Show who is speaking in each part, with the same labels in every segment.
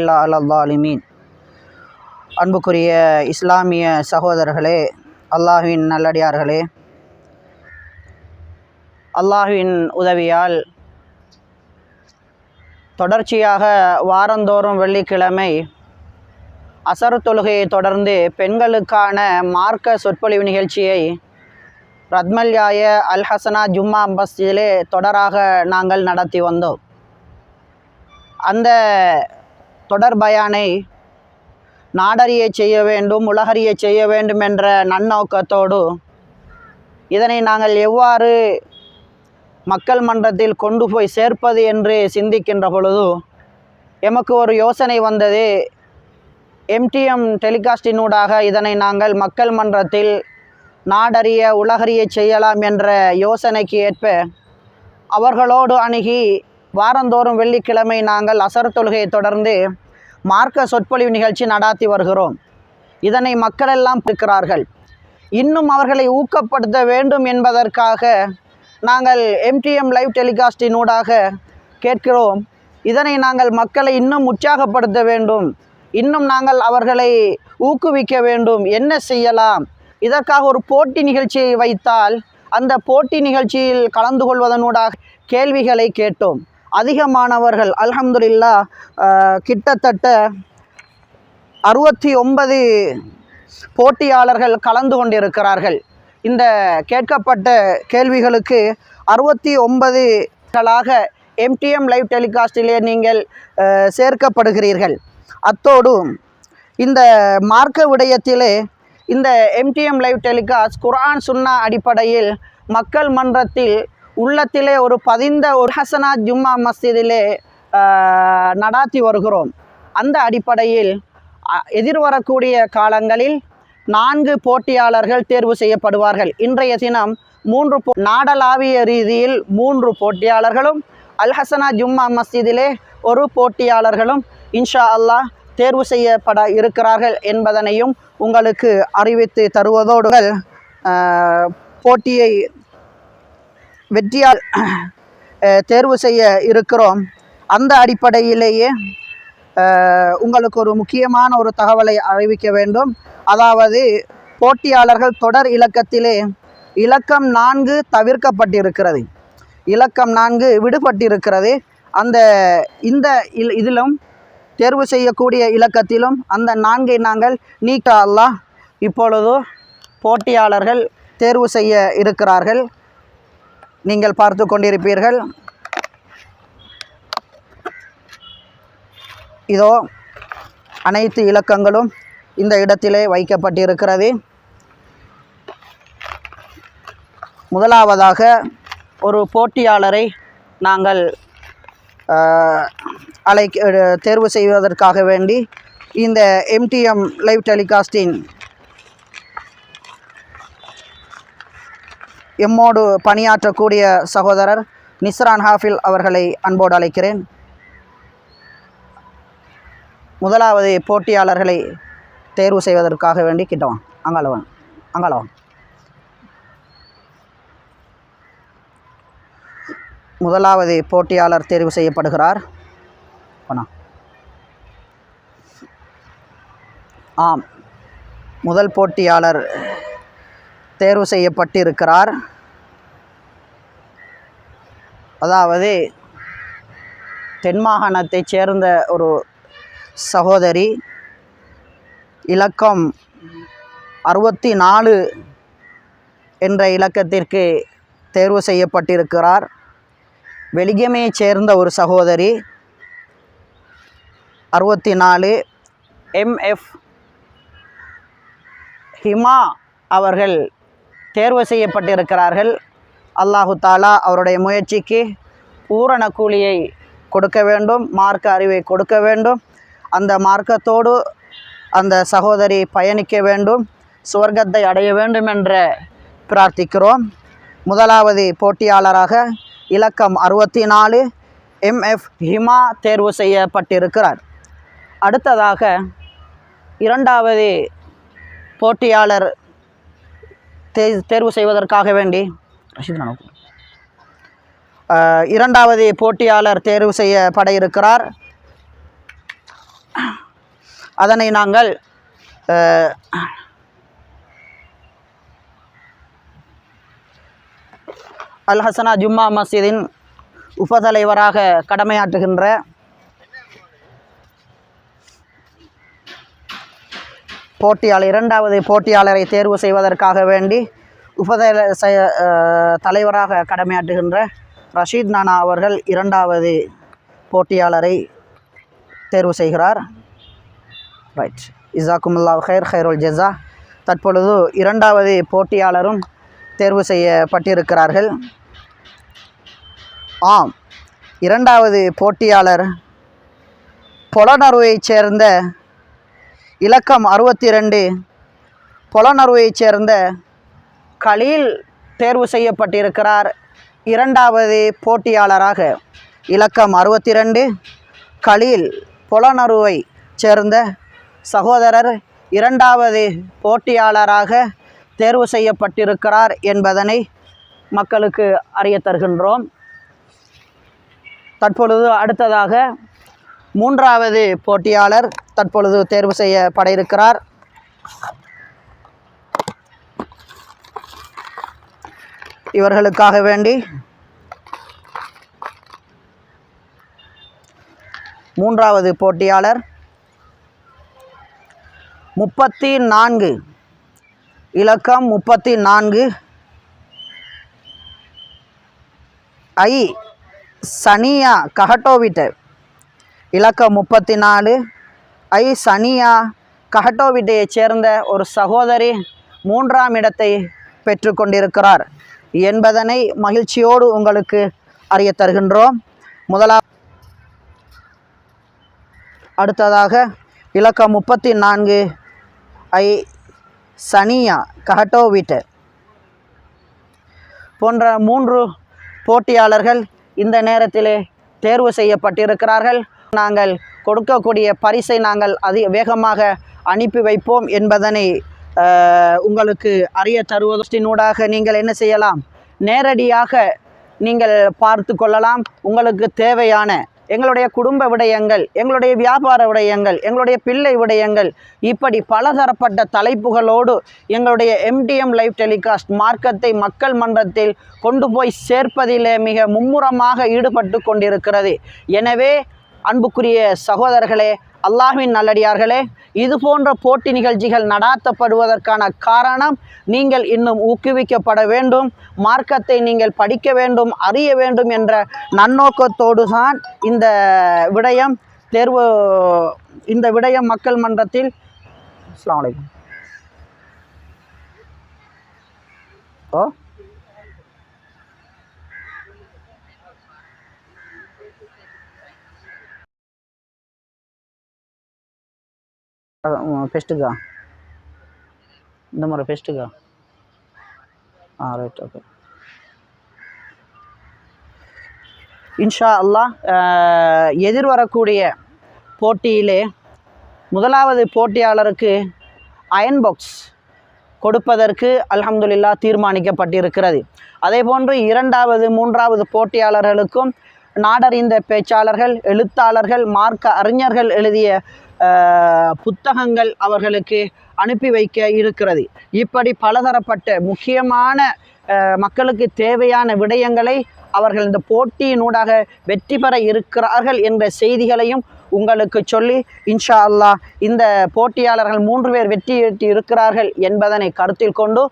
Speaker 1: இல்லா அலல்லாலிமீன் அன்புக்குரிய இஸ்லாமிய சகோதரர்களே அல்லாஹ்வின் நல்லடியார்களே அல்லாஹ்வின் உதவியால் தொடர்ச்சியாக வாரந்தோறும் வெள்ளிக்கிழமை அசர் தொழுகையை தொடர்ந்து பெண்களுக்கான மார்க்க சொற்பொழிவு நிகழ்ச்சியை ரத்மல்யாய அல் ஹசனா ஜும்மா மஸ்ஜிதிலே தொடராக நாங்கள் நடத்தி வந்தோம். அந்த தொடர்பயானை நாடறிய செய்ய வேண்டும் உலகறிய செய்ய வேண்டும் என்ற நன்னோக்கத்தோடு இதனை நாங்கள் எவ்வாறு மக்கள் மன்றத்தில் கொண்டு போய் சேர்ப்பது என்று சிந்திக்கின்ற பொழுது எமக்கு ஒரு யோசனை வந்தது. எம்டிஎம் டெலிகாஸ்டினூடாக இதனை நாங்கள் மக்கள் மன்றத்தில் நாடறிய உலகறிய செய்யலாம் என்ற யோசனைக்கு ஏற்ப அவர்களோடு அணுகி வாரந்தோறும் வெள்ளிக்கிழமை நாங்கள் அசர் தொழுகையை தொடர்ந்து மார்க்க சொற்பொழிவு நிகழ்ச்சி நடாத்தி வருகிறோம். இதனை மக்களெல்லாம் இருக்கிறார்கள் இன்னும் அவர்களை ஊக்கப்படுத்த வேண்டும் என்பதற்காக நாங்கள் எம்டிஎம் லைவ் டெலிகாஸ்டினூடாக கேட்கிறோம். இதனை நாங்கள் மக்களை இன்னும் உற்சாகப்படுத்த வேண்டும். இன்னும் நாங்கள் அவர்களை ஊக்குவிக்க வேண்டும். என்ன செய்யலாம்? இதற்காக ஒரு போட்டி நிகழ்ச்சியை வைத்தால் அந்த போட்டி நிகழ்ச்சியில் கலந்து கொள்வதனூடாக கேள்விகளை கேட்டோம். அதிகமானவர்கள் அல்ஹம்துலில்லா கிட்டத்தட்ட அறுபத்தி ஒன்பது போட்டியாளர்கள் கலந்து கொண்டிருக்கிறார்கள். இந்த கேட்கப்பட்ட கேள்விகளுக்கு அறுபத்தி ஒன்பதுகளாக எம்டிஎம் லைவ் டெலிகாஸ்டிலே நீங்கள் சேர்க்கப்படுகிறீர்கள். அத்தோடு இந்த மார்க்க விடயத்திலே இந்த எம்டிஎம் லைவ் டெலிகாஸ்ட் குரான் சுன்னா அடிப்படையில் மக்கள் மன்றத்தில் உள்ளத்திலே ஒரு பதிந்த ஒரு ஹசனா ஜும்மா மஸ்ஜிதிலே நடாத்தி வருகிறோம். அந்த அடிப்படையில் எதிர்வரக்கூடிய காலங்களில் நான்கு போட்டியாளர்கள் தேர்வு செய்யப்படுவார்கள். இன்றைய தினம் மூன்று போ- நாடளாவிய ரீதியில் மூன்று போட்டியாளர்களும் அல் ஹசனா ஜும்மா மஸ்ஜிதிலே ஒரு போட்டியாளர்களும் இன்ஷா அல்லாஹ் தேர்வு செய்யப்பட இருக்கிறார்கள் என்பதனையும் உங்களுக்கு அறிவித்து தருவதோடு போட்டியை வெற்றியால் தேர்வு செய்ய இருக்கிறோம். அந்த அடிப்படையிலேயே உங்களுக்கு ஒரு முக்கியமான ஒரு தகவலை அறிவிக்க வேண்டும். அதாவது போட்டியாளர்கள் தொடர் இலக்கத்திலே இலக்கம் நான்கு தவிர்க்கப்பட்டிருக்கிறது. இலக்கம் நான்கு விடுபட்டிருக்கிறது. அந்த இந்த இல் இதிலும் தேர்வு செய்யக்கூடிய இலக்கத்திலும் அந்த நான்கை நாங்கள் நீக்கலாம் இப்பொழுது போட்டியாளர்கள் தேர்வு செய்ய இருக்கிறார்கள். நீங்கள் பார்த்து கொண்டிருப்பீர்கள். இதோ அனைத்து இலக்கங்களும் இந்த இடத்திலே வைக்கப்பட்டிருக்கிறது. முதலாவதாக ஒரு போட்டியாளரை நாங்கள் அழைக்க தேர்வு செய்வதற்காக வேண்டி இந்த எம்டிஎம் லைவ் டெலிகாஸ்டின் எம்மோடு பணியாற்றக்கூடிய சகோதரர் நிஸ்ரான் ஹாஃபில் அவர்களை அன்போடு அழைக்கிறேன். முதலாவது போட்டியாளர்களை தேர்வு செய்வதற்காக வேண்டி கிட்டவான் அங்காளவன் அங்காளவன். முதலாவது போட்டியாளர் தேர்வு செய்யப்படுகிறார். போனா. ஆம். முதல் போட்டியாளர் தேர்வு செய்யப்பட்டிருக்கிறார். அதாவது தென்மாகாணத்தைச் சேர்ந்த ஒரு சகோதரி இலக்கம் அறுபத்தி நாலு என்ற இலக்கத்திற்கு தேர்வு செய்யப்பட்டிருக்கிறார். வெளிகமையைச் சேர்ந்த ஒரு சகோதரி அறுபத்தி நாலு எம்எஃப் ஹிமா அவர்கள் தேர்வு செய்யப்பட்டிருக்கிறார்கள். அல்லாஹு தாலா அவருடைய முயற்சிக்கு பூரண கூலியை கொடுக்க வேண்டும் மார்க்க அறிவை கொடுக்க வேண்டும். அந்த மார்க்கத்தோடு அந்த சகோதரி பயணிக்க வேண்டும் சுவர்க்கத்தை அடைய வேண்டும் என்று பிரார்த்திக்கிறோம். முதலாவது போட்டியாளராக இலக்கம் அறுபத்தி நாலு எம்எஃப் ஹிமா தேர்வு செய்யப்பட்டிருக்கிறார். அடுத்ததாக இரண்டாவது போட்டியாளர் தேர்வு செய்வதற்காக வேண்டி. ரஷீத் நான் இரண்டாவது போட்டியாளர் தேர்வு செய்யப்பட இருக்கிறார் அதனை நாங்கள் அல் ஹசனா ஜும்மா மஸ்ஜிதின் உபதலைவராக கடமையாற்றுகின்ற போட்டியாளர் இரண்டாவது போட்டியாளரை தேர்வு செய்வதற்காக வேண்டி உபதல தலைவராக கடமையாற்றுகின்ற ரஷீத் நானா அவர்கள் இரண்டாவது போட்டியாளரை தேர்வு செய்கிறார். ரைட் இசாக்குமுல்லா ஹேர் ஹைரோல் ஜெஸா தற்பொழுது இரண்டாவது போட்டியாளரும் தேர்வு செய்யப்பட்டிருக்கிறார்கள். ஆம். இரண்டாவது போட்டியாளர் பொலனருவைச் சேர்ந்த இலக்கம் அறுபத்தி ரெண்டு பொலனறுவைச் சேர்ந்த கலீல் தேர்வு செய்யப்பட்டிருக்கிறார். இரண்டாவது போட்டியாளராக இலக்கம் அறுபத்தி ரெண்டு கலீல் புலனறுவை சேர்ந்த சகோதரர் இரண்டாவது போட்டியாளராக தேர்வு செய்யப்பட்டிருக்கிறார் என்பதனை மக்களுக்கு அறிய தருகின்றோம். தற்பொழுது அடுத்ததாக மூன்றாவது போட்டியாளர் தற்பொழுது தேர்வு செய்யப்பட இருக்கிறார் இவர்களுக்காக வேண்டி மூன்றாவது போட்டியாளர் முப்பத்தி நான்கு இலக்கம் முப்பத்தி நான்கு ஐ சனியா கஹட்டோவிட்ட இலக்கம் முப்பத்தி நாலு ஐ சனியா கஹட்டோவிட்டையைச் சேர்ந்த ஒரு சகோதரி மூன்றாம் இடத்தை பெற்றுக்கொண்டிருக்கிறார். என்பதனை மகிழ்ச்சியோடு உங்களுக்கு அறிய தருகின்றோம். முதலா அடுத்ததாக இலக்கம் முப்பத்தி நான்கு ஐ சனியா கஹட்டோவிட் போன்ற மூன்று போட்டியாளர்கள் இந்த நேரத்திலே தேர்வு செய்யப்பட்டிருக்கிறார்கள். நாங்கள் கொடுக்கக்கூடிய பரிசை நாங்கள் அதிக வேகமாக அனுப்பி வைப்போம் என்பதனை உங்களுக்கு அறிய தருவதற்கினூடாக நீங்கள் என்ன செய்யலாம்? நேரடியாக நீங்கள் பார்த்து கொள்ளலாம். உங்களுக்கு தேவையான எங்களுடைய குடும்ப விடயங்கள் எங்களுடைய வியாபார விடயங்கள் எங்களுடைய பிள்ளை விடயங்கள் இப்படி பலதரப்பட்ட தலைப்புகளோடு எங்களுடைய எம்டிஎம் லைவ் டெலிகாஸ்ட் மார்க்கத்தை மக்கள் மன்றத்தில் கொண்டு போய் சேர்ப்பதிலே மிக மும்முரமாக ஈடுபட்டு கொண்டிருக்கிறது. எனவே அன்புக்குரிய சகோதரர்களே அல்லாஹின் நல்லடியார்களே இது போன்ற போட்டி நிகழ்ச்சிகள் நடாத்தப்படுவதற்கான காரணம் நீங்கள் இன்னும் ஊக்குவிக்கப்பட வேண்டும் மார்க்கத்தை நீங்கள் படிக்க வேண்டும் அறிய வேண்டும் என்ற நன்னோக்கத்தோடு தான் இந்த விடயம் தேர்வு இந்த விடயம் மக்கள் மன்றத்தில். அஸ்லாம் வலைக்கம் ஓ ஃபெஸ்ட்டுக்கா இந்த மாதிரி ஃபெஸ்ட்டுக்கா ஆ ரைட் ஓகே இன்ஷா அல்லா எதிர்வரக்கூடிய போட்டியிலே முதலாவது போட்டியாளருக்கு அயன் பாக்ஸ் கொடுப்பதற்கு அலமதுல்லா தீர்மானிக்கப்பட்டிருக்கிறது. அதே போன்று இரண்டாவது மூன்றாவது போட்டியாளர்களுக்கும் நாடறிந்த பேச்சாளர்கள் எழுத்தாளர்கள் மார்க்க அறிஞர்கள் எழுதிய புத்தகங்கள் அவர்களுக்கு அனுப்பி வைக்க இருக்கிறது. இப்படி பலதரப்பட்ட முக்கியமான மக்களுக்கு தேவையான விடயங்களை அவர்கள் இந்த போட்டியினூடாக வெற்றி பெற இருக்கிறார்கள் என்ற செய்திகளையும் உங்களுக்கு சொல்லி இன்ஷா அல்லாஹ் இந்த போட்டியாளர்கள் மூன்று பேர் வெற்றி ஈட்டி இருக்கிறார்கள் என்பதனை கருத்தில் கொண்டு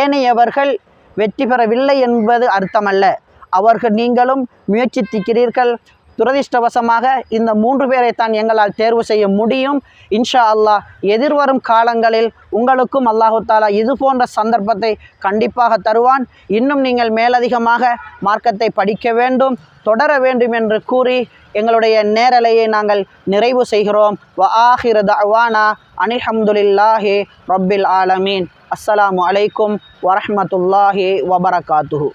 Speaker 1: ஏனையவர்கள் வெற்றி பெறவில்லை என்பது அர்த்தமல்ல. அவர்கள் நீங்களும் முயற்சித்திருக்கிறீர்கள் துரதிர்ஷ்டவசமாக இந்த மூன்று பேரை தான் எங்களால் தேர்வு செய்ய முடியும். இன்ஷா அல்லாஹ் எதிர்வரும் காலங்களில் உங்களுக்கும் அல்லாஹு தாலா இது போன்ற சந்தர்ப்பத்தை கண்டிப்பாக தருவான். இன்னும் நீங்கள் மேலதிகமாக மார்க்கத்தை படிக்க வேண்டும் தொடர வேண்டும் என்று கூறி எங்களுடைய நேரலையை நாங்கள் நிறைவு செய்கிறோம். வ ஆஹிர தஅவானா அனில் ரப்பில் ஆலமீன். அஸ்ஸலாமு அலைக்கும் வரஹ்மத்துல்லாஹி வபரகாத்துஹு.